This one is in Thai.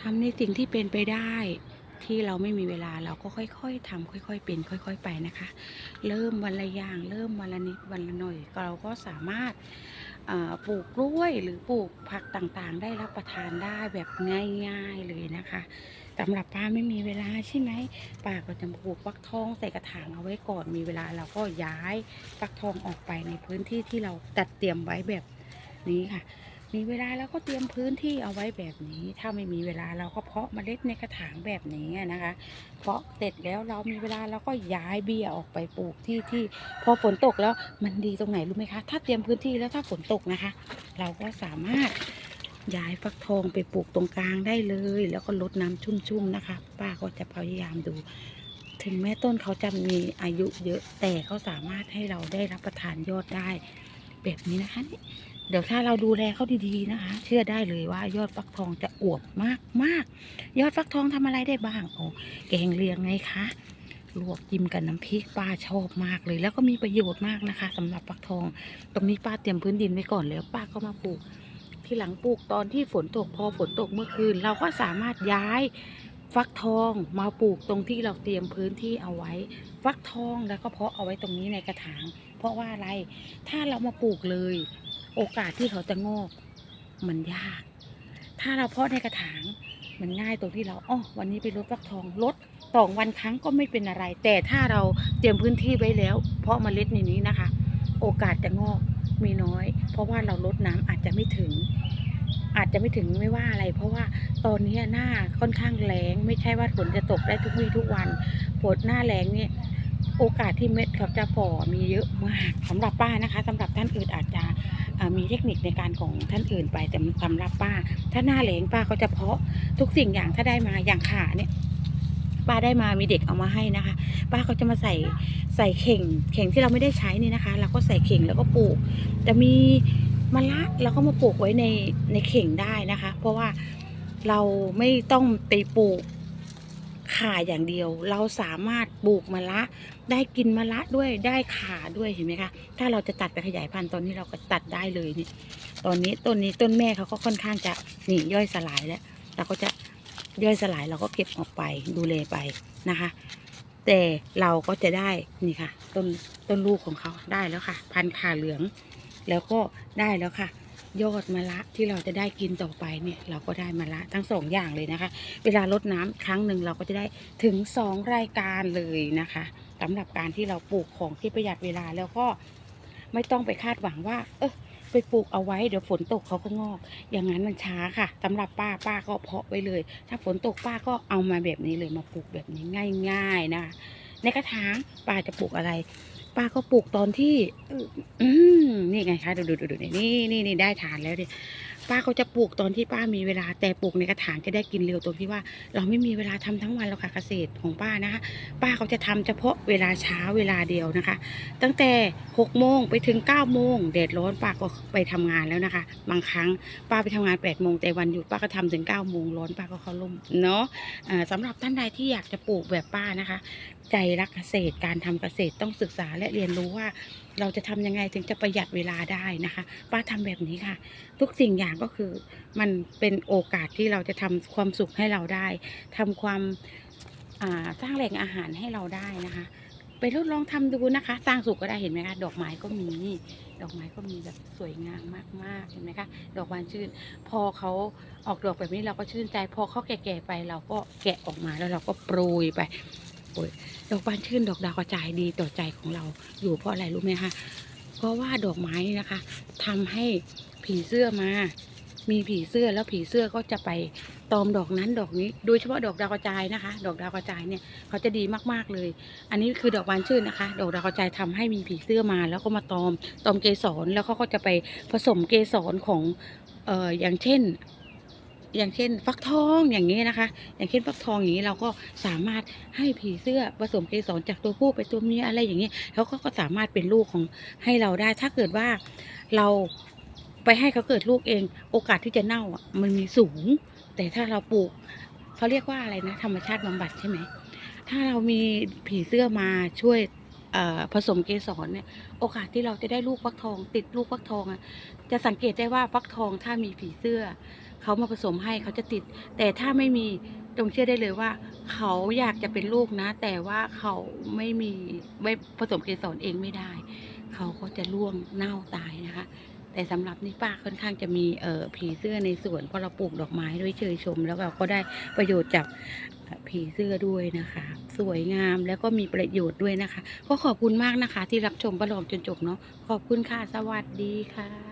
ทำในสิ่งที่เป็นไปได้ที่เราไม่มีเวลาเราก็ค่อย ๆทำค่อย ๆ เป็น ค่อย ๆ ไปนะคะ เริ่มวันละอย่าง เริ่มวันละนิดวันละหน่อยเราก็สามารถปลูกกล้วยหรือปลูกผักต่างๆ ได้รับประทานได้แบบง่าย ๆเลยนะคะสำหรับป้าไม่มีเวลาใช่ไหมป้าก็จะปลูกฟักทองใส่กระถางเอาไว้ก่อนมีเวลาเราก็ย้ายฟักทองออกไปในพื้นที่ที่เราจัดเตรียมไว้แบบนี้ค่ะ มีเวลาเราก็เตรียมพื้นที่เอาไว้แบบนี้ ถ้าไม่มีเวลาเราก็เพาะเมล็ดในกระถางแบบนี้นะคะ เพาะเสร็จแล้วเรามีเวลาเราก็ย้ายเบี้ยออกไปปลูกที่ที่ พอฝนตกแล้วมันดีตรงไหนรู้ไหมคะ ถ้าเตรียมพื้นที่แล้วถ้าฝนตกนะคะ เราก็สามารถย้ายฟักทองไปปลูกตรงกลางได้เลย แล้วก็ลดน้ำชุ่มๆนะคะ ป้าก็จะพยายามดู ถึงแม้ต้นเขาจะมีอายุเยอะแต่เขาสามารถให้เราได้รับประทานยอดได้ แบบนี้นะคะนี่ เดี๋ยวถ้าเราดูแลเขาดีๆนะคะ เชื่อได้เลยว่ายอดฟักทองจะอวบมากมากๆยอดฟักทองทำอะไรได้บ้างโอ้แกงเลียงไงคะลวกจิ้มกับน้ำพริกป้าชอบมากเลย แล้วก็มีประโยชน์มากนะคะสำหรับฟักทอง ตรงนี้ป้าเตรียมพื้นดินไว้ก่อนแล้วป้าก็มาปลูก ที่หลังปลูกตอนที่ฝนตกพอฝนตกเมื่อคืน เราก็สามารถย้ายฟักทองมาปลูกตรงที่เราเตรียมพื้นที่เอาไว้ ฟักทองแล้วก็เพาะเอาไว้ตรงนี้ในกระถาง เพราะว่าอะไรถ้าเรามาปลูกเลย โอกาสที่เขาจะงอกมันยาก ถ้าเราเพาะในกระถางมันง่ายตรงที่เราอ๋อวันนี้ไปรดฟักทองลดสองวันครั้งก็ไม่เป็นอะไร แต่ถ้าเราเตรียมพื้นที่ไว้แล้ว เพาะเมล็ดในนี้นะคะ โอกาสจะงอกมีน้อย เพราะว่าเราลดน้ำอาจจะไม่ถึง อาจจะไม่ถึงไม่ว่าอะไร เพราะว่าตอนนี้หน้าค่อนข้างแรงไม่ใช่ว่าฝนจะตกได้ทุกวี่ทุกวันฝนหน้าแรงเนี่ยโอกาสที่เม็ดเขาจะฝ่อมีเยอะมากสำหรับป้านะคะสำหรับท่านอื่นอาจจะ มีเทคนิคในการของท่านอื่นไปแต่สำหรับป้า ถ้าหน้าแรงป้าก็จะเพาะทุกสิ่งอย่างถ้าได้มาอย่างขาเนี่ยป้าได้มามีเด็กเอามาให้นะคะ ป้าก็จะมาใส่ใส่เข่ง เข่งที่เราไม่ได้ใช้นี่นะคะ เราก็ใส่เข่งแล้วก็ปลูก จะมีมะละเราก็มาปลูกไว้ในในเข่งได้นะคะ เพราะว่าเราไม่ต้องไปปลูก ขาอย่างเดียว เราสามารถปลูกมะละได้กินมะละด้วยได้ขาด้วยเห็นไหมคะถ้าเราจะตัดไปขยายพันธุ์ตอนนี้เราก็ตัดได้เลยนี่ตอนนี้ต้นนี้ต้นแม่เขาก็ค่อนข้างจะนี่ย่อยสลายแล้วเราก็จะย่อยสลายเราก็เก็บออกไปดูแลไปนะคะ แต่เราก็จะได้นี่ค่ะ ต้นต้นลูกของเขาได้แล้วค่ะ พันธุ์ขาเหลือง แล้วก็ได้แล้วค่ะ ยอดมะละที่เราจะได้กินต่อไปเนี่ยเราก็ได้มะละทั้งสองอย่างเลยนะคะ เวลาลดน้ำครั้งหนึ่งเราก็จะได้ถึงสองรายการเลยนะคะสำหรับการที่เราปลูกของที่ประหยัดเวลาแล้วก็ไม่ต้องไปคาดหวังว่า เออไปปลูกเอาไว้เดี๋ยวฝนตกเขาก็งอก อย่างนั้นมันช้าค่ะสำหรับป้าป้าก็เพาะไว้เลย ถ้าฝนตกป้าก็เอามาแบบนี้เลยมาปลูกแบบนี้ง่าย ๆนะคะในกระถางป้าจะปลูกอะไร ป้าก็ปลูกตอนที่ อืมนี่ไงคะดูดูดูดูนี่นี่นี่ได้ทานแล้วดิ ป้าเขาจะปลูกตอนที่ป้ามีเวลา แต่ปลูกในกระถางจะได้กินเร็วตรงที่ว่า เราไม่มีเวลาทำทั้งวันหรอกค่ะเกษตรของป้านะคะ ป้าเขาจะทำเฉพาะเวลาเช้าเวลาเดียวนะคะ ตั้งแต่6กโมงไปถึง9ก้าโมงแดดร้อนป้าก็ไปทำงานแล้วนะคะ บางครั้งป้าไปทำงาน8ปดโมงแต่วันหยุดป้าก็ทำถึง9ก้าโมงร้อนป้าก็เข้าร่มเนาะอ่าสำหรับท่านใดที่อยากจะปลูกแบบป้านะคะ ใจรักเกษตรการทำเกษตรต้องศึกษาและเรียนรู้ว่า เราจะทำยังไงถึงจะประหยัดเวลาได้นะคะ ป้าทำแบบนี้ค่ะ ทุกสิ่งอย่างก็คือมันเป็นโอกาสที่เราจะทำความสุขให้เราได้ทำความสร้างแหล่งอาหารให้เราได้นะคะ ไปทดลองทำดูนะคะ สร้างสุขก็ได้เห็นไหมคะดอกไม้ก็มีดอกไม้ก็มีแบบสวยงามมากๆเห็นไหมคะดอกบานชื่น พอเขาออกดอกแบบนี้เราก็ชื่นใจ พอเขาแก่ๆไปเราก็แกะออกมาแล้วเราก็โปรยไปโอ้ยดอกบานชื่น ดอกดาวกระจายดีต่อใจของเราอยู่เพราะอะไรรู้ไหมคะเพราะว่าดอกไม้นี่นะคะทำให้ ผีเสื้อมา มีผีเสื้อแล้วผีเสื้อก็จะไปตอมดอกนั้นดอกนี้ โดยเฉพาะดอกดาวกระจายนะคะ ดอกดาวกระจายเนี่ยเขาจะดีมากๆเลย อันนี้คือดอกบานชื่นนะคะ ดอกดาวกระจายทำให้มีผีเสื้อมา แล้วก็มาตอมตอมเกสรแล้วเขาก็จะไปผสมเกสรของเอ่ออย่างเช่นอย่างเช่นฟักทองอย่างนี้นะคะ อย่างเช่นฟักทองอย่างนี้เราก็สามารถให้ผีเสื้อผสมเกสรจากตัวผู้ไปตัวเมียอะไรอย่างนี้แล้วก็สามารถเป็นลูกของให้เราได้ ถ้าเกิดว่าเรา ไปให้เขาเกิดลูกเอง โอกาสที่จะเน่าอะ มันมีสูง แต่ถ้าเราปลูกเขาเรียกว่าอะไรนะ ธรรมชาติบำบัดใช่ไหม ถ้าเรามีผีเสื้อมาช่วยผสมเกสรเนี่ย โอกาสที่เราจะได้ลูกฟักทอง ติดลูกฟักทองอะจะสังเกตได้ว่าฟักทองถ้ามีผีเสื้อเขามาผสมให้เขาจะติด แต่ถ้าไม่มีจงเชื่อได้เลยว่า เขาอยากจะเป็นลูกนะ แต่ว่าเขาไม่มีไม่ผสมเกสรเองไม่ได้ เขาก็จะร่วงเน่าตายนะคะ แต่สำหรับนี่ป้าค่อนข้างจะมีเอ่อผีเสื้อในสวนเพราะเราปลูกดอกไม้ด้วยเชยชม แล้วเราก็ได้ประโยชน์จากผีเสื้อด้วยนะคะ สวยงามแล้วก็มีประโยชน์ด้วยนะคะ ก็ขอบคุณมากนะคะ ที่รับชมประลองจนจบเนาะขอบคุณค่ะ สวัสดีค่ะ